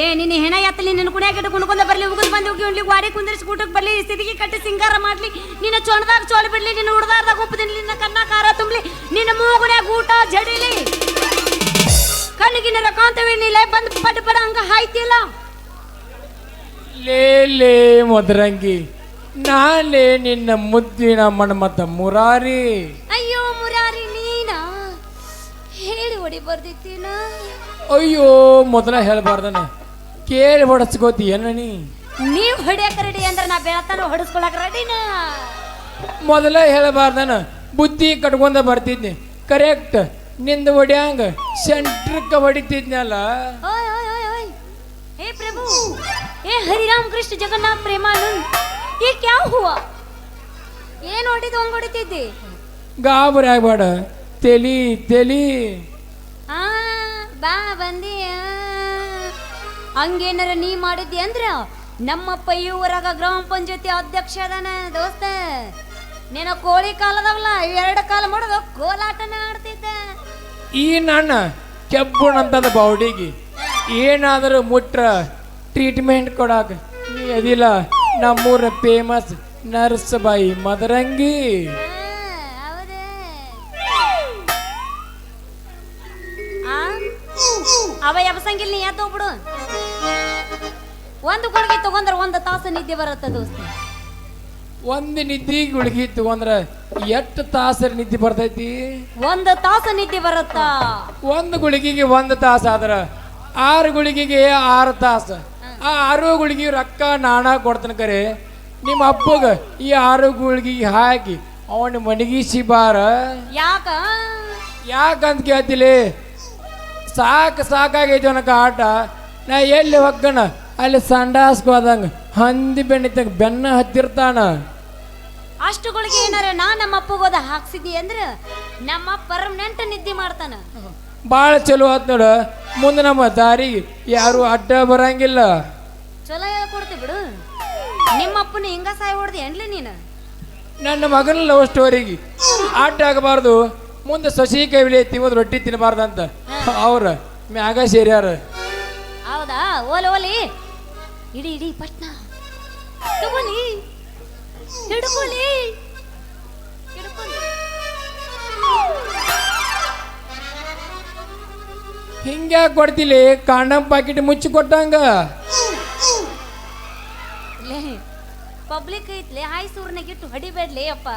ಏ ನಿನ್ನ ಹೆಣ ಎತ್ತಲಿ ನಿನ್ನ ಕುಣಿಯಾಗ ಇಟ್ಟು ಕುಣ್ಕೊಂಡ ಬರ್ಲಿ ಉಗಿದ್ ಬಂದು ಉಗಿ ಉಂಡ್ಲಿ ಗಾಡಿ ಕುಂದಿರಿಸಿ ಊಟಕ್ಕೆ ಬರಲಿ ಸ್ಥಿತಿಗೆ ಕಟ್ಟಿ ಸಿಂಗಾರ ಮಾಡ್ಲಿ ನಿನ್ನ ಚೊಣದಾಗ ಚೋಲ ಬಿಡ್ಲಿ ನಿನ್ನ ಹುಡ್ದಾರ್ದಾಗ ಉಪ್ಪು ತಿನ್ಲಿ ನಿನ್ನ ಕನ್ನ ಖಾರ ತುಂಬಲಿ ನಿನ್ನ ಮೂಗುನ್ಯಾಗ ಊಟ ಜಡಿಲಿ. ಕಣ್ಣಿಗಿನ ಕಾಂತವಿರ್ಲಿಲ್ಲ ಬಂದು ಪಟ ಪಡ ಹಂಗ ಹಾಯ್ತಿಲ್ಲ ಲೇ ಲೇ ಮದರಂಗಿ ನಾಲೇ ನಿನ್ನ ಮುದ್ದಿನ ಮಣ್ಮತ ಮುರಾರಿ. ಅಯ್ಯೋ ಮುರಾರಿ ನೀನ ಹೇಳಿ ಹೊಡಿ ಬರ್ದಿತ್ತೀನ. ಅಯ್ಯೋ ಮೊದಲ ಹೇಳ್ಬಾರ್ದನ. ಕೇಳಿ ಹೊಡಸ್ಕೋತಿ ಏನ ನೀ ನೀವ್ ಹೊಡಿಯಕ ರೆಡಿ ಅಂದ್ರೆ ನಾ ಬೆಳತನ ಹೊಡಿಸ್ಕೊಳಕ್ ರೆಡಿನ ಮೊದಲ ಹೇಳಬಾರ್ದನ ಬುದ್ಧಿ ಕಟ್ಕೊಂಡ ಬರ್ತಿದ್ನಿ ಕರೆಕ್ಟ್ ನಿಂದ ಹೊಡ್ಯಾಂಗ ಸೆಂಟ್ರಕ್ಕೆ ಹೊಡಿತಿದ್ನಲ್ಲ ಓಯ್ ಓಯ್ ಓಯ್ ಓಯ್ हे प्रभु हे हरिराम कृष्ण जगन्नाथ प्रेमानंद ये क्या हुआ ಏನ್ ಹೊಡಿದು ಹಂಗ್ ಹೊಡಿತಿದ್ದಿ ಗಾಬರಿ ಆಗ್ಬೇಡ ತೆಲಿ ತೆಲಿ ಆ ಬಾ ಬಂದಿ ಹಂಗೇನಾರ ನೀ ಮಾಡಿದ್ದಿ ಅಂದ್ರ ನಮ್ಮಪ್ಪ ಈ ಊರಾಗ ಗ್ರಾಮ ಪಂಚಾಯತಿ ಅಧ್ಯಕ್ಷ ಅದಾನ ದೋಸ್ತ. ನಿನ್ನ ಕೋಳಿ ಕಾಲದವಲ್ಲ ಎರಡು ಕಾಲ ಮಾಡೋದು ಕೋಲಾಟನ ಆಡ್ತಿದ್ದ. ಈ ನನ್ನ ಕೆಬ್ಬುಣಂತದ ಬಾಡಿಗೆ ಏನಾದರೂ ಮುಟ್ರ ಟ್ರೀಟ್ಮೆಂಟ್ ಕೊಡಾಕ ನೀ ಅದಿಲ್ಲ ನಮ್ಮೂರ ಫೇಮಸ್ ನರ್ಸ್ ಬಾಯಿ ಮದರಂಗಿ? ಅವ ಎಬ್ಸಂಗಿಲ್ಲ ನೀ ಎದ್ದು ಬಿಡು ಒಂದು ಗುಳಿಗೆ ತಗೊಂಡ್ರೆ ಒಂದು ತಾಸು ನಿದ್ದೆ ಬರುತ್ತೆ ದೋಸ್ತ. ಒಂದು ನಿದ್ದೆ ಗುಳಿಗೆ ತಗೊಂಡ್ರೆ ಎಷ್ಟು ತಾಸು ನಿದ್ದೆ ಬರ್ತೈತಿ? ಒಂದು ತಾಸು ನಿದ್ದೆ ಬರುತ್ತಾ? ಒಂದು ಗುಳಿಗೆಗೆ ಒಂದು ತಾಸು ಆದ್ರೆ ಆರು ಗುಳಿಗೆಗೆ ಆರು ತಾಸು. ಆ ಆರು ಗುಳಿಗೆ ರೊಕ್ಕ ನಾಣ ಕೊಡ್ತನ ಕರೆ. ನಿಮ್ಮ ಅಪ್ಪಗ ಈ ಆರು ಗುಳಿಗೆ ಹಾಕಿ ಅವನ ಮಣಗಿಸಿ ಬಾರ. ಯಾಕ? ಯಾಕಂತ ಕೇಳ್ತಿಲಿ? ಸಾಕು ಸಾಕಾಗೈತಿ ಅವನಕ ಆಟ. ನಾ ಎಲ್ಲಿ ಹೊಕ್ಕಣ ಅಲ್ಲಿ ಸಂಡಾಸ್ಗೆ ಹೋದಂಗ ಹಂದಿ ಬೆಣ್ಣಿತಂಗ ಬೆನ್ನ ಹತ್ತಿರ್ತಾನ. ಅಷ್ಟು ಗುಳಿಗೆ ಏನಾರ ನಾ ನಮ್ಮ ಅಪ್ಪಗೋದ ಹಾಕ್ಸಿದ್ದಿ ಅಂದ್ರ ನಮ್ಮ ಪರ್ಮನೆಂಟ್ ನಿದ್ದೆ ಮಾಡ್ತಾನ. ಭಾಳ ಚಲೋ ಆತ್ ನೋಡ. ಮುಂದೆ ನಮ್ಮ ದಾರಿಗೆ ಯಾರು ಅಡ್ಡ ಬರಂಗಿಲ್ಲ. ಚಲೋ ಹೇಳ್ಕೊಡ್ತಿ ಬಿಡು. ನಿಮ್ಮ ಅಪ್ಪನ ಹಿಂಗ ಸಾಯ್ ಹೊಡ್ದಿ ಏನ್ಲಿ ನೀನು? ನನ್ನ ಮಗನ ಲವ್ ಸ್ಟೋರಿಗೆ ಅಡ್ಡ ಆಗಬಾರ್ದು. ಮುಂದೆ ಸಸಿ ಕೈಲಿ ತಿನ್ನೋದು ರೊಟ್ಟಿ ತಿನ್ನಬಾರ್ದಂತ ಅವ್ರ ಮ್ಯಾಗ ಸೇರ್ಯಾರ. ಹೌದಾ? ಓಲಿ ಓಲಿ. ಇಡಿ ಇಡಿ ಪಟ್ನ. ತಗೊಳ್ಳಿ ಹಿಡ್ಕೊಳ್ಳಿ. ಹಿಂಗ್ಯಾಕೆ ಕೊಡ್ತಿಲಿ? ಕಾಂಡಮ್ ಪಾಕಿಟ್ ಮುಚ್ಚಿ ಕೊಟ್ಟಂಗ. ಲೇ ಪಬ್ಲಿಕ್ ಐತ್ಲೆ ಹಾಯ್ ಸೂರ್ನಾಗಿಟ್ಟು ಹೊಡಿಬೇಡ್ಲಿ ಅಪ್ಪ.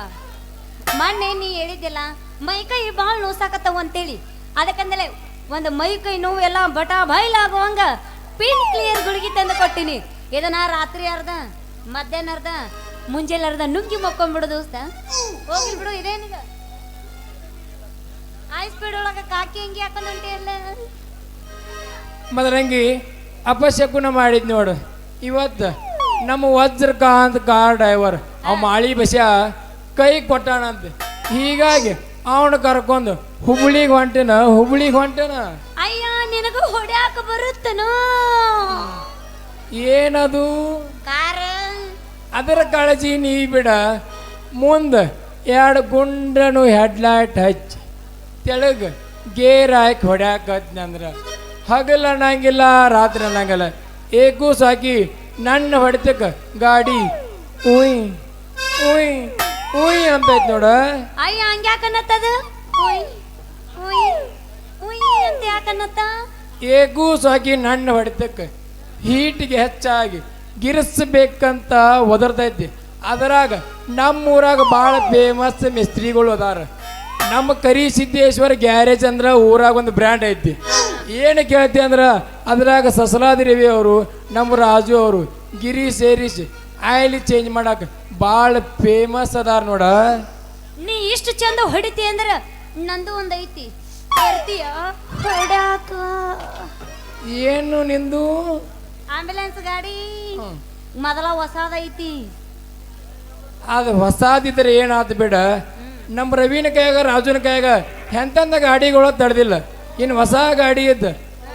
ಮೊನ್ನೆ ನೀ ಹೇಳಿದ್ದಿಲ್ಲ ಮೈ ಕೈ ಭಾಳ ನೋಸಾಕತ್ತವ ಅಂತೇಳಿ. ಅದಕ್ಕಂದಲೆ ಒಂದು ಮೈ ಕೈ ನೋವು ಎಲ್ಲ ಬಟ ಬಯಲಾಗುವಂಗ ಪಿನ್ ಕ್ಲಿಯರ್ ಗುಳಿಗೆ ತಂದು ಕೊಟ್ಟಿನಿ. ಇದನ್ನ ರಾತ್ರಿ ಅರ್ಧ ಮಧ್ಯಾಹ್ನ ಅರ್ಧ ಮುಂಜಾನೆ ಅರ್ಧ ನುಗ್ಗಿ ಮಕ್ಕೊಂಡ್ಬಿಡು ದೋಸ್ತ. ಹೋಗಿಲ್ ಬಿಡು ಇದೇನಿಗ? ಐ ಸ್ಪೀಡ್ ಒಳಗ ಕಾಕಿ ಹಂಗಿ ಹಾಕೊಂಡು ಹೊಂಟಿಯಲ್ಲ ಮದರಂಗಿ ಅಪಶಕುನ ಮಾಡಿದ್ ನೋಡು. ಇವತ್ತು ನಮ್ಮ ವಜ್ರಕಾಂತ್ ಕಾರ್ ಡ್ರೈವರ್ ಅವ ಮಾಳಿ ಬಸ್ಯ ಕೈ ಕೊಟ್ಟಾನಂತೆ. ಹೀಗಾಗಿ ಅವನು ಕರ್ಕೊಂಡು ಹುಬ್ಳಿಗೆ ಹೊಂಟೇನ ಹುಬ್ಳಿಗೆ ಹೊಂಟನ. ಹೊಡ್ಯಾಕ ಬರುತ್ತನೋ? ಏನದು? ಕಾರ. ಅದರ ಕಾಳಜಿ ನೀ ಬಿಡ. ಮುಂದೆ ಎರಡು ಗುಂಡನು ಹೆಡ್ಲೈಟ್ ಹಚ್ಚಿ. ತೆಳಗ ಗೇರ್ ಹಾಕಿ ಹೊಡ್ಯಾಕತ್ನಂದ್ರ ಹಗಲು ಅನ್ನಂಗಿಲ್ಲ ರಾತ್ರಿ ಅನ್ನಂಗಿಲ್ಲ. ಏಕೂ ಸಾಕಿ ನನ್ನ ಹೊಡೆತಕ್ಕೆ ಗಾಡಿ. ಉಯ್ ಉಯ್ ಉಯ್ ಅಂತೈತ್ ನೋಡ. ಅಯ್ಯ ಹಂಗ್ಯಾಕನ್ನತ್ತದ ಉಯ್ ಉಯ್ ಉಯ್ ಅಂತ ಯಾಕನ್ನತ್ತ ಏಕೂ ಸಾಕಿ ನನ್ನ ಹೊಡಿತಕ್ಕ. ಹೀಟಿಗೆ ಹೆಚ್ಚಾಗಿ ಗಿರಿಸ್ಬೇಕಂತ ಒದರ್ತೈತಿ ಅದರಾಗ ನಮ್ಮೂರಾಗ ಭಾಳ ಫೇಮಸ್ ಮಿಸ್ತ್ರಿಗಳು ಅದಾರ. ನಮ್ಮ ಕರಿ ಸಿದ್ದೇಶ್ವರ ಗ್ಯಾರೇಜ್ ಅಂದ್ರೆ ಊರಾಗ ಒಂದು ಬ್ರ್ಯಾಂಡ್ ಐತಿ. ಏನು ಕೇಳ್ತಿ ಅಂದ್ರೆ ಅದ್ರಾಗ ಸಸಲಾದಿ ರವಿ ಅವರು, ನಮ್ಮ ರಾಜು ಅವರು, ಗಿರಿ ಸೇರಿಸಿ ಆಯಿಲ್ ಚೇಂಜ್ ಮಾಡಕ್ಕೆ ಭಾಳ ಫೇಮಸ್ ಅದಾರ ನೋಡ. ನೀ ಇಷ್ಟು ಚಂದ ಹೊಡಿತಿ ಅಂದ್ರೆ ನಂದು ಒಂದ್ ಐತಿ ಹೊಡ್ಯಾಕ? ಏನು ನಿಂದು? ಆಂಬ್ಯುಲೆನ್ಸ್ ಗಾಡಿ. ಮೊದಲ ಹೊಸದೈತಿ. ಅದು ಹೊಸಾದಿದ್ರೆ ಏನಾತು ಬಿಡ. ನಮ್ಮ ರವೀನ ಕೈಯಾಗ ರಾಜುನ ಕೈಯಾಗ ಎಂತಂದ ಗಾಡಿಗಳು ತಡೆದಿಲ್ಲ. ಇನ್ನು ಹೊಸ ಗಾಡಿ ಇದ್ದ.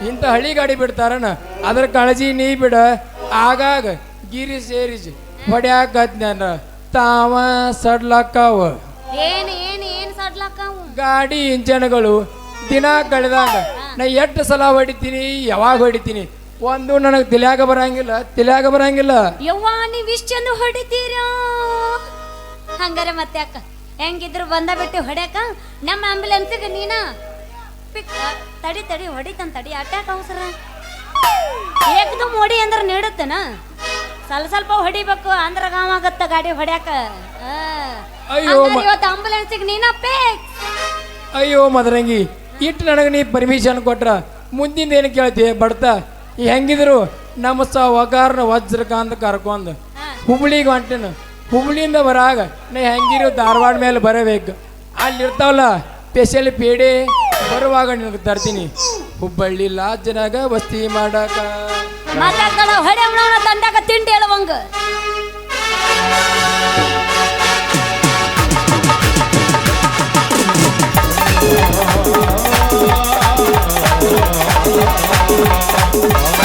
ಇಂಥ ಹಳಿ ಗಾಡಿ ಬಿಡ್ತಾರನ. ಅದ್ರ ಕಾಳಜಿ ನೀ ಬಿಡ. ಆಗಾಗ ಗಿರಿ ಸೇರಿಸಿ ಹೊಡ್ಯಾಕತ್ನ ತಾವ ಸಡ್ಲಕ್ಕಾವ. ಏನು ಏನು ಏನು ಸಡ್ಲಕ್ಕಾವು? ಗಾಡಿ ಇಂಜನ್ಗಳು ದಿನ ಕಳೆದಾಗ ನಾ ಎಷ್ಟು ಸಲ ಹೊಡಿತೀನಿ ಯಾವಾಗ ಹೊಡಿತೀನಿ? ಒಂದು ನನಗೆ ತಿಳಿಯಾಗ ಬರಂಗಿಲ್ಲ ತಿಳಿಯಾಗ ಬರಂಗಿಲ್ಲ. ಯವ್ವ ನೀವ್ ಹೊಡಿತೀರಾ? ಹಂಗಾರೆ ಮತ್ತೆ ಅಕ್ಕ ಹೆಂಗಿದ್ರು ಬಂದ ಬಿಟ್ಟು ಹೊಡ್ಯಾಕ? ನಮ್ಮ ಆಂಬುಲೆನ್ಸ್ ನೀನ? ಪಿಕ್ ತಡಿ ತಡಿ ಹೊಡಿತನ್ ತಡಿ ಅಟ್ಯಾಕ್ ಅವಸರ ಏಕದಮ್ ಹೊಡಿ ಅಂದ್ರೆ ನೀಡುತ್ತನ? ಸ್ವಲ್ಪ ಸ್ವಲ್ಪ ಹೊಡಿಬೇಕು ಅಂದ್ರ ಗಾಮ ಆಗತ್ತ ಗಾಡಿ ಹೊಡ್ಯಾಕ. ಅಯ್ಯೋ, ಇವತ್ತು ಆಂಬುಲೆನ್ಸಿಗೆ ನೀನ ಪೇ ಅಯ್ಯೋ ಮದರಂಗಿ ಇಟ್ಟು ನನಗೆ ನೀ ಪರ್ಮಿಷನ್ ಕೊಟ್ರ. ಮುಂದಿಂದ ಏನು ಕೇಳ್ತಿ ಬಡ್ತ? ಹೆಂಗಿದ್ರು? ನಮ್ಮ ಸಾವಕಾರನ ವಜ್ರಕಾಂತ ಕರ್ಕೊಂಡು. ಹುಬ್ಳಿಗೆ ಹೊಂಟೇನು. ಹುಬ್ಳಿಯಿಂದ ಬರಾಗ ನಾ ಹೆಂಗಿರು ಧಾರವಾಡ ಮೇಲೆ ಬರಬೇಕು. ಅಲ್ಲಿ ಇರ್ತಾವಲ್ಲ ಸ್ಪೆಷಲ್ ಪೇಡೆ ಬರುವಾಗ ನಿನಗೆ ತರ್ತೀನಿ. ಹುಬ್ಬಳ್ಳಿ ಲಾಜ್ನಾಗ ವಸ್ತಿ ಮಾಡಾಕ. ಮಾತಾಡ್ತಾಳ ಹೊಡೆ ತಂದಾಗ ತಿಂಡಿ ಹೇಳುವಂಗ. Oh,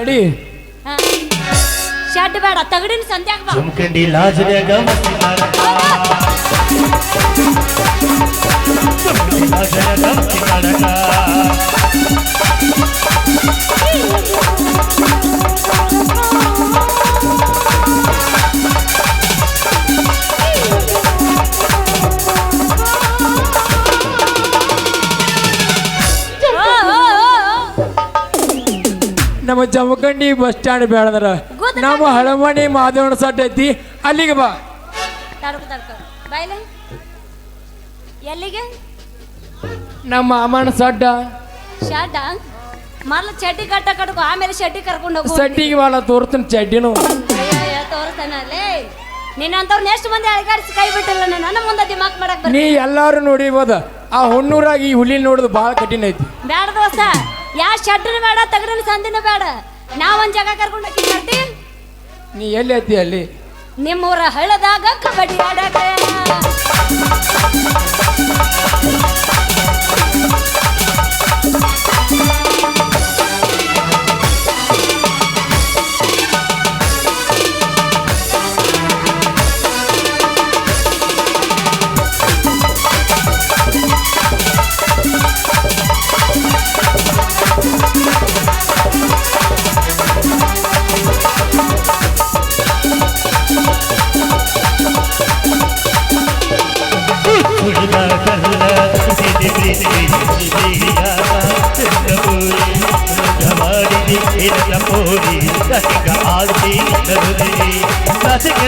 ನಡಿ. ಶಾಟ್ ಶೆಡ್ ಬೇಡ ತಗಡಿನ ಸಂತ್ಯಾಗ ಬಾ. ಜುಮ್ಕಂಡಿ ಲಾಜನ್ಯಾಗ ಮಸ್ತಿ ಮಾಡಕ ಜುಮ್ಕಂಡಿ ಲಾಜನ್ಯಾಗ ಮಸ್ತಿ ಮಾಡಕ. ನಮ್ಮ ಜಮಖಂಡಿ ಬಸ್ ಸ್ಟ್ಯಾಂಡ್ ಬೇಡದ್ರ. ನಮ್ಮ ಹಳಮಣಿ ಮಾದೇವನ ಸಟ್ ಐತಿ. ಅಲ್ಲಿಗೆ ಬಾ. ಎಲ್ಲಿಗೆ? ನಮ್ಮ ಅಮ್ಮನ ಸಡ್ಡ. ಸಡ್ಡ ಮೊದ್ಲು ಚಡ್ಡಿ ಕಟ್ಟ ಕಟ್ಕೊ ಆಮೇಲೆ ಚಡ್ಡಿ ಕರ್ಕೊಂಡು ಹೋಗು. ಸಡ್ಡಿಗೆ ಬಾಳ ತೋರ್ತೀನಿ ಚಡ್ಡಿನು. ತೋರಿಸ್ತಾನಲ್ಲೇ ನಿನ್ನಂತವ್ರು ನೆಕ್ಸ್ಟ್ ಮಂದಿ ಅಳಗಾಡಿಸಿ ಕೈ ಬಿಟ್ಟಿಲ್ಲ ನನ್ನ ಮುಂದೆ ದಿಮಾಕ್ ಮಾಡಕ್ ನೀ ಎಲ್ಲರೂ ನೋಡಿರ್ಬೋದ ಆ ಹುಣ್ಣೂರಾಗಿ ಈ ಹುಲಿ ನೋಡೋದು ಭಾಳ ಕಠಿಣ ಐತಿ. ಬೇಡ ದೋಸ್ತ ಯಾ ಶೆಡ್ಡನು ಬೇಡ ತಗಡಿನ ಸಂದಿನೂ ಬೇಡ. ನಾವೊಂದ್ ಜಾಗ ಕರ್ಕೊಂಡು ಹೋಗಿ ನೀ ಎಲ್ಲಿ ಐತಿ ಅಲ್ಲಿ? ನಿಮ್ಮೂರ ಹಳ್ಳದಾಗ ಕಬಡ್ಡಿ ಆಡಾಕ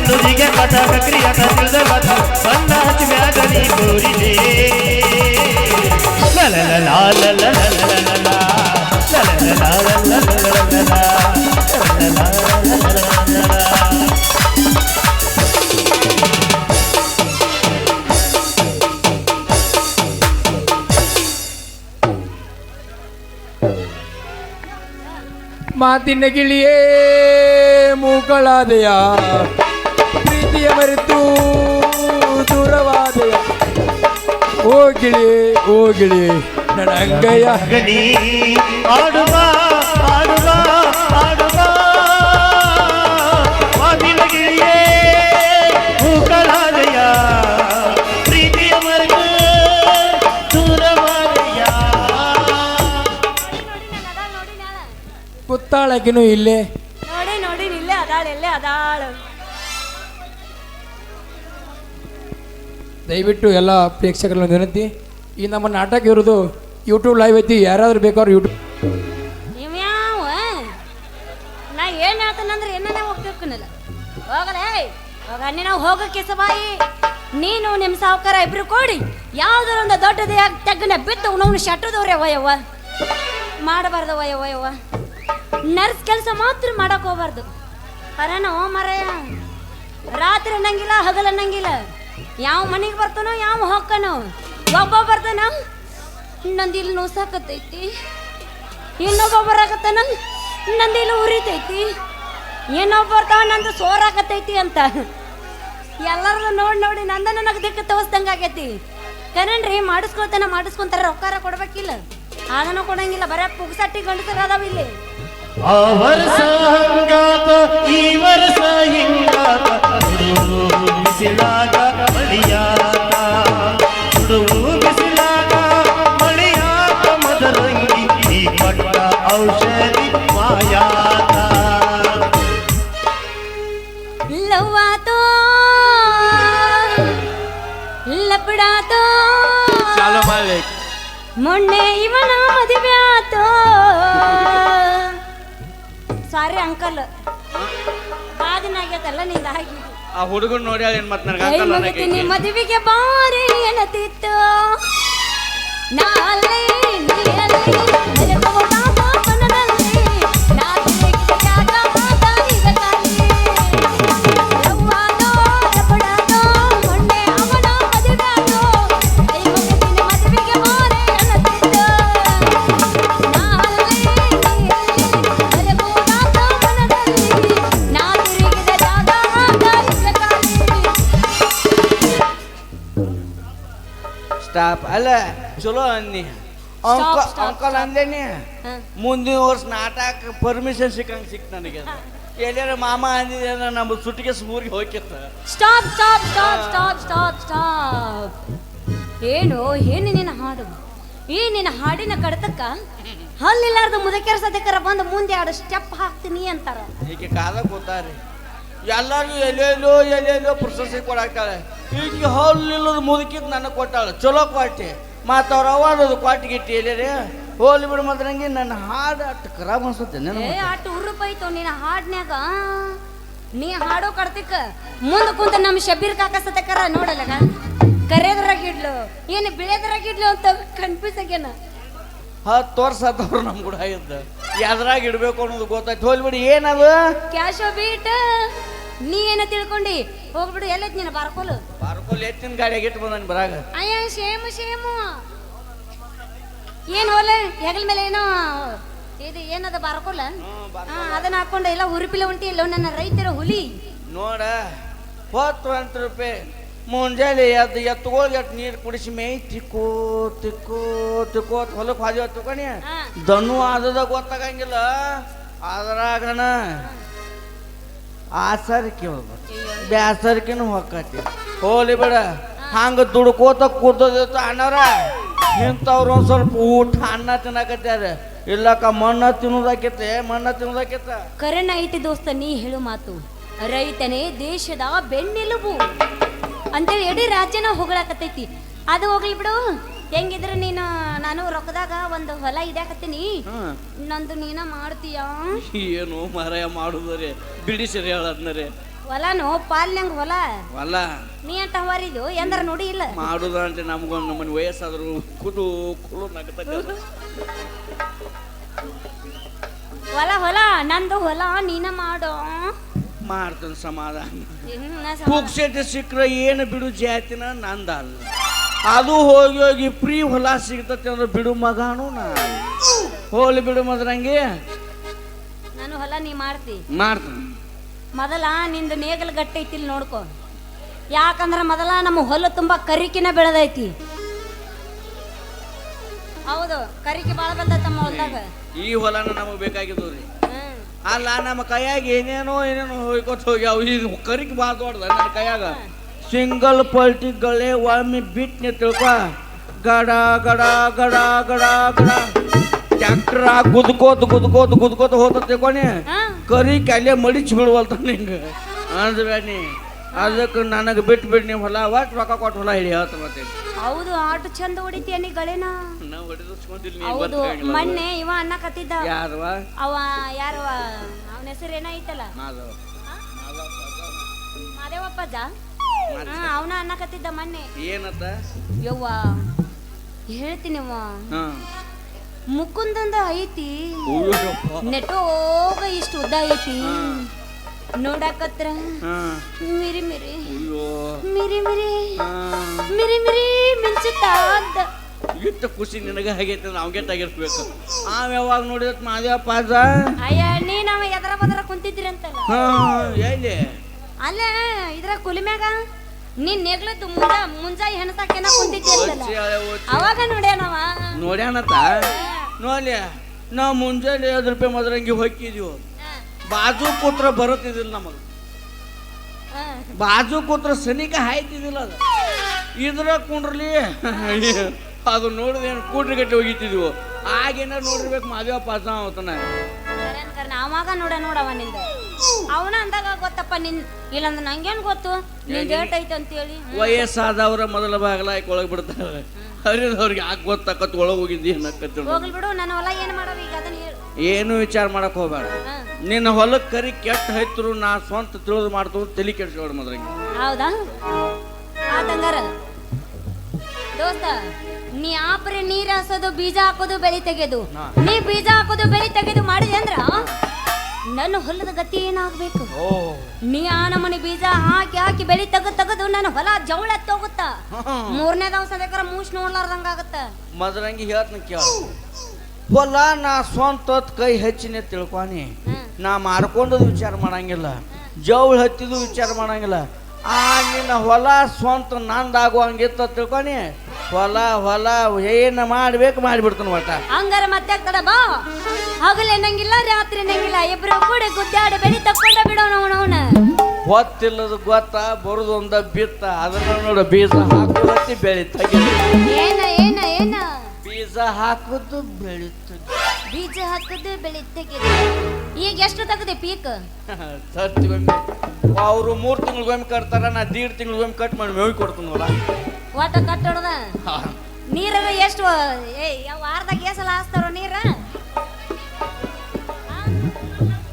ನುಡಿಗೆ ಮಠ ಪ್ರಕ್ರಿಯ ಕಸಿಲ್ದ ಮಠ ಬಂದ ಹಚ್ಮ್ಯಾಗಲಿ ಬೋರಿದೆ ಲಲಲಲಾಲಲಲಲಲಲ ಲಲಲಲಾಲಲಲಲಲ ಮಾತಿನ ಗಿಳಿಯೇ ಮೂಕಳಾದೆಯ? ಪ್ರೀತಿಯ ಮರೆತು ದೂರವಾದೆಯ? ಓ ಗಿಳಿಯೇ ಓ ಗಿಳಿಯೇ ಆಡುವ ಆಡುವ ಕುತ್ತಾಳಕಿನೂ ಇಲ್ಲೇ? ನೋಡಿ ನೋಡಿ ಇಲ್ಲೇ ಅದಾಳ ಇಲ್ಲೇ ಅದಾಳ. ದಯವಿಟ್ಟು ಎಲ್ಲ ಪ್ರೇಕ್ಷಕರ ವಿನಂತಿ ಈ ನಮ್ಮ ನಾಟಕ ಇರೋದು ಯೂಟ್ಯೂಬ್ ಲೈವ್ ಐತಿ ಯಾರಾದ್ರೂ ಬೇಕಾದ್ರೂ ಯೂಟ್ಯೂಬ್ ಇವ್ಯಾವ ನಾ ಏನು ಹೇಳ್ತಾನಂದ್ರೆ ಏನೇ ಹೋಗ್ತಿರ್ಕನಲ್ಲ ಹೋಗಲೇ ಹೋಗ ನಾವು ಹೋಗಕ್ಕೆ ಸಬಾಯಿ ನೀನು ನಿಮ್ಮ ಸಾವುಕಾರ ಇಬ್ರು ಕೊಡಿ ಯಾವ್ದಾರ ಒಂದು ದೊಡ್ಡದೇ ತೆಗ್ಗನೆ ಬಿತ್ತು ನಾವು ಶಟ್ಟದವ್ರೆ ವಯವ್ವ ಮಾಡಬಾರ್ದು ಯವ್ವ ಯವ್ವ ನರ್ಸ್ ಕೆಲಸ ಮಾತ್ರ ಮಾಡಕ್ ಹೋಗ್ಬಾರ್ದು. ಅರೇನೋ ಮರೆಯ. ರಾತ್ರಿ ಅನ್ನಂಗಿಲ್ಲ, ಹಗಲ್ ಅನ್ನಂಗಿಲ್ಲ. ಯಾವ ಮನೆಗೆ ಬರ್ತಾನೋ, ಯಾವ ಹೊಕ್ಕನೋ ಒಬ್ಬ ಬರ್ತಾನ ನಂದು ಇಲ್ಲಿ ನೋಸಾಕತ್ತೈತಿ. ಇನ್ನೊಬ್ಬ ಬರಾಕತ್ತಾನ ನಂದು ಇಲ್ಲಿ ಉರಿತೈತಿ. ಏನೋ ಬರ್ತಾವ ನಂದು ಸೋರಾಕತ್ತೈತಿ ಅಂತ. ಎಲ್ಲರೂ ನೋಡಿ ನೋಡಿ ನಂದ ನನಗೆ ದಿಕ್ಕ ತೋರಿಸ್ದಂಗೆ ಆಗೈತಿ. ಕರೇನ್ರಿ ಮಾಡಿಸ್ಕೊಳ್ತಾನ, ಮಾಡಿಸ್ಕೊಂತಾರ ರೊಕ್ಕಾರ ಕೊಡ್ಬೇಕಿಲ್ಲ. ಆದನೂ ಕೊಡಂಗಿಲ್ಲ, ಬರೇ ಪುಗ್ಸಟ್ಟಿ ಗಂಡಸರ ಅದಾವ ಇಲ್ಲಿ. ಆ ವರ್ಷ ಹಂಗಾತ ಈ ವರ್ಷ ಹಿಂಗಾತ ಹುಡುಗು ಬಿಸಿಲಾಗ ಮಳಿಯಾತ ಹುಡುಗು ಬಿಸಿಲಾಗ ಮಳಿಯಾತ ಮದರಂಗಿ ಈ ಕೊಟ್ಟ ಔಷಧಿ ಮಾಯಾತ ಲವ್ವಾತೋ ಲಪಡಾತೋ ಚಾಲು ಮಾಡ್ಬೇಕು ಮೊನ್ನೆ ಇವನ ಮದುವೆ ಆತೋ ಸಾರಿ ಅಂಕಲ್. ಆಗೈತಲ್ಲ ನಿಂದ ಆಗಿ ಆ ಹುಡುಗನ್ ನೋಡಿ ಏನ್ ಮತ್ ನನಗೆ ಕೈ ಮುಗಿತೀನಿ ಮದುವೆಗೆ ಬಾರಿ ಎನ್ನತಿತ್ತು ನಾಳೆ ನೀರಲ್ಲಿ ಸ್ಟಾಪ್ ಅಲ್ಲ ಚಲೋ ಅನ್ನಿ ಅಂಕ stop, ಅಂಕಲ್ ಅಂದೇನಿ ಹ. ಮುಂದಿನ ವರ್ಷ ನಾಟಕ ಪರ್ಮಿಷನ್ ಸಿಕ್ಕಂಗೆ ಸಿಕ್ತ ನನಗೆ ಎಲ್ಲಾರ ಮಾಮ ಅಂದಿದ್ದೇನ ನಮ್ಮ ಸುಟ್ಟಿಗೆ ಊರಿಗೆ ಹೋಗಿತ್ತ stop stop stop stop stop stop ಏನು ಏನು ನಿನ್ನ ಹಾಡು ಈ ನಿನ್ನ ಹಾಡಿನ ಕಡತಕ್ಕ ಹಲ್ಲಿಲ್ಲಾರ್ದ ಮುದಕೆರ ಸದ್ಯಕರ ಬಂದು ಮುಂದೆ ಎರಡು ಸ್ಟೆಪ್ ಹಾಕ್ತೀನಿ ಅಂತಾರ ಈಕೆ ಕಾಲ ಕೂತಾರಿ ಎಲ್ಲರಿಗೂ ಎಲ್ಲೆಲ್ಲೋ ಎಲ್ಲೆಲ್ಲೋ ಪ್ರಶಸ್ತಿ ಕೊಡಾಕ್ತಾಳೆ ಈಕೆ ನಿಲ್ಲದು ಮುದುಕಿದ್ ನನಗೆ ಕೊಟ್ಟಾಳೆ. ಚಲೋ ಕ್ವಾಟಿ ಮತ್ತು ಅವ್ರ ಅವಾರ್ಡ್ ಕ್ವಾಟಿ ಗಿಟ್ಟಿ ಎಲ್ಲೇ ಹೋಲಿ ಬಿಡು ಮದ್ರಂಗಿ ನನ್ನ ಹಾಡು ಅಷ್ಟು ಖರಾಬ್ ಅನ್ಸುತ್ತೆ. ಏ ಅಟ್ಟು ಉರುಪಾಯ್ತು ನಿನ್ನ ಹಾಡ್ನ್ಯಾಗ? ನೀ ಹಾಡೋ ಕಡ್ತಿಕ್ಕ ಮುಂದೆ ಕುಂತ ನಮ್ಮ ಶಬೀರ್ ಕಾಕ ಸತಕರ ನೋಡಲ್ಲ ಕರೆದ್ರಾಗಿಡ್ಲು ಏನು ಬಿಳೆದ್ರಾಗಿಡ್ಲು ಅಂತ ಕನ್ಫ್ಯೂಸ್ ಆಗ್ಯಾನ? ಹತ್ತು ವರ್ಷ ಆತವ್ರು ನಮ್ಮ ಕೂಡ ಇದ್ದ. ಯಾವ್ದ್ರಾಗ ಇಡ್ಬೇಕು ಅನ್ನೋದು ಗೊತ್ತಾಯ್ತು. ಹೋಲ್ಬಿಡಿ ಏನದ? ಕ್ಯಾಶೋ ಬೀಟ್. ನೀ ಏನ ತಿಳ್ಕೊಂಡಿ? ಹೋಗ್ಬಿಡು ಎಲ್ಲ ನೀನು ಬಾರ್ಕೋಲ್. ಬಾರ್ಕೋಲ್ ಎತ್ತಿನ ಗಾಡಿಯಾಗ ಇಟ್ಟು ಬಂದಾನ ಬರಾಗ. ಅಯ್ಯ ಶೇಮು ಶೇಮು. ಏನ್ ಹೋಲೆ? ಹೆಗಲ ಮೇಲೆ ಏನೋ ಇದು ಏನದ ಬಾರ್ಕೋಲ್? ಹಾ ಅದನ್ನ ಹಾಕೊಂಡು ಎಲ್ಲ ಉರುಪಿಲ ಉಂಟಿ ಇಲ್ಲ ನನ್ನ ರೈತರ ಹುಲಿ. ನೋಡ ಹೋತ್ ರೂಪಾಯಿ ಮುಂಜಾನೆ ಎದ್ದು ಎತ್ತುಗೋಗಿ ಎಟ್ಟು ನೀರು ಕುಡಿಸಿ ಮೇಯ್ ತಿಕ್ಕೋ ತಿಕ್ಕೋ ತಿಕ್ಕೋ ಹೊಲಕ್ಕೆ ಹಾದಿ ಹತ್ತುಕಣಿ. ದನು ಆದದ ಗೊತ್ತಾಗಂಗಿಲ್ಲ. ಅದ್ರಾಗನ ಆಸರಿಕೆ ಬ್ಯಾಸರಿಕೆನು ಹೊಕ್ಕತಿ ಹೋಲಿ ಬೇಡ. ಹಂಗೆ ದುಡ್ಕೋತ ಕೂತದಿತ್ತು ಅಣ್ಣವ್ರ. ಇಂಥವ್ರು ಒಂದು ಸ್ವಲ್ಪ ಊಟ ಅನ್ನ ತಿನ್ನಕತ್ಯಾರ. ಇಲ್ಲಕ್ಕ ಮಣ್ಣ ತಿನ್ನೋದಾಕೈತೆ ಮಣ್ಣ ತಿನ್ನೋದಾಕೈತ. ಕರೆನ ಐತಿ ದೋಸ್ತ ನೀ ಹೇಳು ಮಾತು. ರೈತನೇ ದೇಶದ ಬೆನ್ನೆಲುಬು. ಅಂತೇಳಿ ಇಡೀ ರಾಜ್ಯನ ಹೋಗ್ಲಾಕತ್ತೈತಿ ಅದು ಹೋಗ್ಲಿ ಬಿಡು. ಹೆಂಗಿದ್ರೆ ನೀನು ನಾನು ರೊಕ್ಕದಾಗ ಒಂದು ಹೊಲ ಇದಾಕತ್ತೀನಿ ನಂದು ನೀನ ಮಾಡ್ತೀಯಾ? ಏನು ಮಾರಾಯ ಮಾಡುದರೆ? ಬಿಡಿಸಿರಿ ಹೇಳದ್ನರಿ ಹೊಲನು? ಪಾಲ್ನಂಗ್ ಹೊಲ? ಹೊಲ. ನೀ ಅಂತ ಹೊರಿದು ಎಂದ್ರ ನೋಡಿ ಇಲ್ಲ? ಮಾಡುದ ಅಂತ ನಮ್ಗೊಂದು ನಮ್ಮನೆ ವಯಸ್ಸಾದ್ರು ಕುಡು ಕುಳು ನಗತಕ್ಕ ಹೊಲ ಹೊಲ ನಂದು ಹೊಲ ನೀನ ಮಾಡೋ. ಮಾಡ್ತಾನೆ ಸಮಾಧಾನ. ಪುಕ್ಸೆಟ್ ಸಿಕ್ಕರೆ ಏನು ಬಿಡು ಜಾತಿನ ನಂದ ಅಲ್ಲ ಅದು ಹೋಗಿ ಹೋಗಿ ಫ್ರೀ ಹೊಲ ಸಿಗ್ತತಿ ಅಂದ್ರೆ ಬಿಡು ಮಗಾನು ನಾ ಹೋಲಿ ಬಿಡು ಮದ್ರಂಗಿ ನಾನು ಹೊಲ ನೀ ಮಾಡ್ತಿ. ಮಾರ್ತ ಮೊದಲ ನಿಂದು ನೇಗಲ್ ಗಟ್ಟಿ ಇಲ್ಲಿ ನೋಡ್ಕೊ. ಯಾಕಂದ್ರೆ ಮೊದಲ ನಮ್ಮ ಹೊಲ ತುಂಬಾ ಕರಿಕಿನ ಬೆಳೆದೈತಿ. ಹೌದು ಕರಿಕೆ ಬಾಳ ಬಂದ ಹೊಲದಾಗ. ಈ ಹೊಲನ ನಮಗೆ ಬೇಕಾಗಿದ್ದು ರೀ. ಅಲ್ಲ ನಮ್ಮ ಕೈಯಾಗ ಏನೇನೋ ಏನೇನೋ ಹೋಯ್ಕೊತ ಹೋಗ್ಯಾವ. ಈ ಕರಿಕ್ ಭಾಳ ದೊಡ್ಡದ ನನ್ನ ಕೈಯಾಗ. ಸಿಂಗಲ್ ಪಲ್ಟಿಗಳೇ ಒಮ್ಮೆ ಬಿಟ್ನೆ ತಿಳ್ಕೊ. ಗಡ ಗಡ ಗಡ ಗಡ ಗಡ. ಟ್ಯಾಕ್ಟರ್ ಗುದ್ಕೋತ ಗುದ್ಕೋತ ಗುದ್ಕೋತ ಹೋತ ತಿಳ್ಕೊನಿ. ಕರಿ ಕಲ್ಲೆ ಮಡಿಚ್ ಬಿಡ್ವಲ್ತ ನಿಂಗೆ. ಅಂದ್ಬೇಡಿ ಅದಕ್ಕೆ ನನಗೆ ಬಿಟ್ಟು ಬಿಟ್ಟು ನೀವು ಹೊಲ ಒಟ್ಟು ರೊಕ್ಕ ಕೊಟ್ಟು ಹೊಲ ಹಿಡಿ ಹೇಳ್ತ ಮತ್ತೆ? ಹೌದು ಆಟ ಚಂದ ಹೊಡಿತೀಯ ನೀ ಗಳೇನ? ನಾವು ಹೊಡೆದಿಸ್ಕೊಂಡಿಲ್ಲ ನೀ ಹೌದು ಮೊನ್ನೆ ಇವ ಅನ್ನ ಕತ್ತಿದ್ದ. ಯಾರವ? ಅವ ಯಾರವ? ಅವನ ಹೆಸರು ಏನಾಯ್ತಲ್ಲ ಮಾಧವ. ಅವನ ಅನ್ನ ಅವನ ಅನ್ನಕತ್ತಿದ್ದ ಮೊನ್ನೆ. ಏನತ್ತ? ಯವ್ವ ಹೇಳ್ತೀನಿವ್ವ ಹಾ. ಮುಕುಂದಂದ ಐತಿ. ನೆಟ್ಟೋಗ ನೆಟೋಗ ಇಷ್ಟು ಉದ್ದ ಐತಿ. ನೋಡಕತ್ರ? ಹಾ. ಮಿರಿ ಮಿರಿ. ಅಯ್ಯೋ. ಮಿರಿ ಮಿರಿ. ಮಿರಿ ಮಿರಿ ಮಿಂಚುತ್ತಾ ಅಂತ ಇಷ್ಟ ಖುಷಿ ನಿನಗ ಆಗೈತೆ ಗೆಟ್ ಆಗಿರ್ಬೇಕು ಆಮ್ ಯಾವಾಗ ನೋಡಿದ ಮಾದೇವ ಪಾಜ ಅಯ್ಯ ನೀ ನಾವ ಎದರ ಬದರ ಹಾ ಎಲ್ಲಿ? ಅಲ್ಲ ಇದ್ರ ಕುಲಿಮ್ಯಾಗ ನೀನ್ ನೆಗ್ಲದ್ದು ಮುಂಜಾ ಮುಂಜಾಯಿ ಹೆಣಸಾಕೇನ ಕುಂತಿದ್ದಿ ಅಂತಲ್ಲ. ಒಚ್ಚಿ ಹಳೆ ಒಚ್ಚಿ. ಅವಾಗ ನೋಡ್ಯಾನವ ನೋಡ್ಯಾನತ? ನೋಡ್ಲಿ ನಾವು ಮುಂಜಾನೆ ಐದು ರೂಪಾಯಿ ಮದ್ರಂಗಿ ಹೊಕ್ಕಿದ್ವು. ಬಾಜು ಕೂತ್ರ ಬರುತ್ತಿದ್ದಿಲ್ಲ ನಮಗ. ಬಾಜು ಕೂತ್ರ ಸನಿಕ ಹಾಯ್ತಿದ್ದಿಲ್ಲ ಅದು. ಇದ್ರ ಕುಂಡ್ರಲಿ ಅದು ನೋಡಿದ್ರೆ ಏನು ಕೂಟ್ರಿ ಗಟ್ಟಿ ಹೋಗಿತ್ತಿದ್ವು. ಆಗೇನಾರು ನೋಡಿರ್ಬೇಕು ಮಾದೇವ ಪಾಸ ಅವತನ ಅವಾಗ ನೋಡ ನೋಡವ ನಿಂದ. ಅವನ ಅಂದಾಗ ಗೊತ್ತಪ್ಪ ನಿನ್ ಇಲ್ಲಂದ್ರ ನಂಗೇನ್ ಗೊತ್ತು? ನಿನ್ ಡೇಟ್ ಐತೆ ಅಂತೇಳಿ. ವಯಸ್ಸಾದವ್ರ ಮೊದಲ ಬಾಗಲ ಒಳಗೆ ಬಿಡ್ತಾರೆ ಹರಿದವ್ರಿಗೆ ಯಾಕೆ ಗೊತ್ತಾಕತ್ ಒಳಗೆ ಹೋಗಿದ್ದಿ ಅನ್ನಕತ್ತ ಹೋಗ್ಲಿ ಬಿಡು ನನ್ನ ಹೊಲ ಏನ್ ಮಾಡೋದು ಈಗ ಅದನ್ನ ಹೇಳು. ಏನು ವಿಚಾರ ಮಾಡಕ್ ಹೋಗ್ಬೇಡ. ನಿನ್ನ ಹೊಲಕ್ಕೆ ಕರಿ ಕೆಟ್ಟ ಹೈತರು ನಾ ಸ್ವಂತ ತಿಳಿದು ಮಾಡ್ತು ತಲೆ ಕೆಡ್ಸ್ಕೊಡು ಮದ್ರಂಗಿ ಹೌದಾ? ಆತಂಗಾರ? ದೋಸ್ತ ನೀ ಆಪ್ರೆ ನೀರ್ ಹಾಸೋದು ಬೀಜ ಹಾಕೋದು ಬೆಳಿ ತೆಗೆದು. ನೀ ಬೀಜ ಹಾಕೋದು ಬೆಳಿ ತೆಗೆದು ಮಾಡಿದೆ ಅಂದ್ರ ನನ್ನ ಹೊಲದ ಗತಿ ಏನಾಗ್ಬೇಕು? ನೀ ಆ ನಮನಿ ಬೀಜ ಹಾಕಿ ಹಾಕಿ ಬೆಳಿ ತೆಗೆದು ತೆಗೆದು ನನ್ನ ಹೊಲ ಜವಳ ತೋಗುತ್ತ. ಮೂರನೇ ದಿವಸ ಬೇಕಾರೆ ಮೂಸ್ ನೋಡ್ಲಾರ್ದಂಗ ಆಗತ್ತ. ಮದ್ರಂಗಿ ಹೇಳ್ತನ ಕೇಳ. ಹೊಲ ನಾ ಸ್ವಂತ ಕೈ ಹೆಚ್ಚಿನ ತಿಳ್ಕೊನಿ. ನಾ ಮಾರ್ಕೊಂಡದ ವಿಚಾರ ಮಾಡಂಗಿಲ್ಲ. ಜವಳ ಹತ್ತಿದು ವಿಚಾರ ಮಾಡಂಗಿಲ್ಲ. ಆ ನಿನ್ನ ಹೊಲ ಸ್ವಂತ ನಂದಾಗುವಂಗಿತ್ತು ತಿಳ್ಕೊನಿ? ಹೊಲ ಹೊಲ ಏನು ಮಾಡ್ಬೇಕು ಮಾಡಿಬಿಡ್ತಾನ ಒಟ್ಟ. ಹಂಗಾರ ಮತ್ತೆ ಆಗ್ತದ ಬಾ. ಹಗಲೆ ಏನಂಗಿಲ್ಲ ರಾತ್ರಿ ನಂಗಿಲ್ಲ ಇಬ್ರು ಕೂಡ ಗುದ್ದಾಡಿ ಬೆಳಿ ತಕ್ಕೊಂಡ ಬಿಡೋಣ ಅವನ ಗೊತ್ತಿಲ್ಲದ ಗೊತ್ತ ಬರುದು ಒಂದ ಬಿತ್ತ. ಅದನ್ನ ನೋಡು ಬೀಜ ಹಾಕುದಿ ಬೆಳಿ ತೆಗಿ ಏನ ಏನ ಏನ? ಬೀಜ ಹಾಕುದು ಬೆಳಿತು ಬೀಜ ಹಾಕದ ಬೆಳಿ ತೆಗೆದು. ಈಗ ಎಷ್ಟು ತೆಗೆದೆ ಪೀಕ್? ಅವರು ಅವರು ಮೂರು ತಿಂಗಳಿಗೊಮ್ಮೆ ಕಟ್ತಾರ ನಾ ದೀಡ್ ತಿಂಗಳಿಗೊಮ್ಮೆ ಕಟ್ ಮಾಡಿ ಮೇವಿ ಕೊಡ್ತೀನಲ್ಲ. ಒಟ್ಟ ಕಟ್ಟಡದ ನೀರ ಎಷ್ಟು ವಾರದಾಗ ಎಷ್ಟು ಸಲ ಹಾಸ್ತಾರೋ ನೀರ?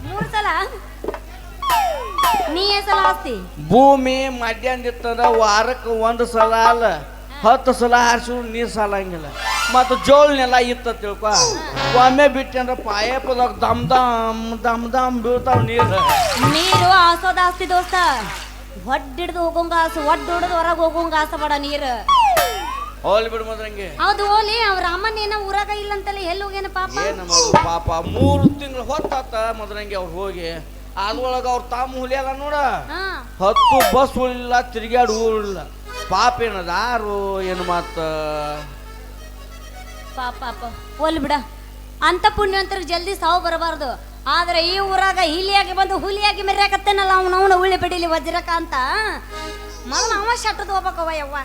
ಮೂರು ಸಲ? ನೀ ಎಷ್ಟ್ ಸಲ ಹಾಸ್ತಿ? ಭೂಮಿ ಮಧ್ಯಾಹ್ನ ಇರ್ತದ ವಾರಕ್ಕೆ ಒಂದು ಸಲ ಅಲ್ಲ ಹತ್ತು ಸಲ ಹಾರಿಸಿದ್ರು ನೀರು ಸಾಲಂಗಿಲ್ಲ. ಮತ್ತು ಜೋಳನೆಲ್ಲ ಇತ್ತ ತಿಳ್ಕೊ. ಒಮ್ಮೆ ಬಿಟ್ಟಂದ್ರೆ ಪಾಯಪದಾಗ ದಮ್ ದಮ್ ದಮ್ ದಮ್ ಬೀಳ್ತಾವ ನೀರು. ನೀರು ಆಸೋದ ಆಸ್ತಿ ದೋಸ್ತ. ಒಡ್ಡಿಡ್ದು ಹೋಗೋಂಗ ಆಸ ಒಡ್ ಹೊಡೆದು ಹೊರಗೆ ಹೋಗೋಂಗ ಆಸ ಬಡ ನೀರು. ಹೋಗ್ಲಿ ಬಿಡು ಮದ್ರಂಗೆ. ಹೌದು ಓಲಿ ಅವ್ರ ಅಮ್ಮನ ಏನೋ ಊರಾಗ ಇಲ್ಲ ಅಂತಲ್ಲ ಎಲ್ಲಿ ಹೋಗ್ಯಾನ ಪಾಪ? ಏನು ಮಾಡೋದು ಪಾಪ? ಮೂರು ತಿಂಗಳು ಹೊತ್ತಾತ ಮದ್ರಂಗೆ ಅವ್ರು ಹೋಗಿ. ಅದ್ರೊಳಗೆ ಅವ್ರ ತಾಮ ಹುಲಿಯಲ್ಲ ನೋಡ. ಹಾ. ಹತ್ತು ಬಸ್ ಉಳಿಲ್ಲ ತಿರುಗಾಡಿ ಊರಿಲ್ಲ ಪಾಪ ಏನದಾರು ಏನು ಮಾತ? ಪಾಪ ಪಾಪ. ಒಲ್ ಬಿಡ. ಅಂತ ಪುಣ್ಯವಂತರು ಜಲ್ದಿ ಸಾವು ಬರಬಾರ್ದು. ಆದ್ರೆ ಈ ಊರಾಗ ಹಿಲಿಯಾಗಿ ಬಂದು ಹುಲಿಯಾಗಿ ಮೆರ್ಯಾಕತ್ತೇನಲ್ಲ ಅವನ ಅವನ ಉಳ್ಳಿ ಬಿಡಿಲಿ ವಜ್ರಕ ಅಂತ? ಮೊದಲು ಅವ ಶಟ್ಟದ ಹೋಗ್ಬೇಕವ್ವ ಯವ್ವ.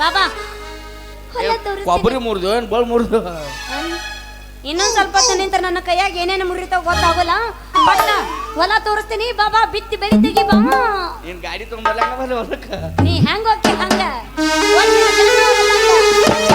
ಬಾಬಾ. ಹೊಲ ತೋರಿಸ್ತೀನಿ. ಕೊಬ್ಬರಿ ಮುರಿದು ಏನು ಬಲ್ ಮುರಿದು. ಇನ್ನೊಂದ್ ಸ್ವಲ್ಪ ಹೊತ್ತು ನಿಂತ ನನ್ನ ಕೈಯಾಗ ಏನೇನು ಮುರಿತಾವ ಗೊತ್ತಾಗಲ್ಲ ಬಟ್ ಹೊಲ ತೋರಿಸ್ತೀನಿ. ಬಾಬಾ ಬಿತ್ತಿ ಬೆಳಿ ತೆಗಿ ಬಾ. ನಿನ್ ಗಾಡಿ ತೊಗೊಂಬಲ್ಲ ಹೊಲಕ್ಕೆ? ನೀ ಹೆಂಗ್ ಹೋಗ್ತಿ ಹಂಗ? ಒಂದ್ ನಿಮಿಷ ಹೋಗಲ್ಲ.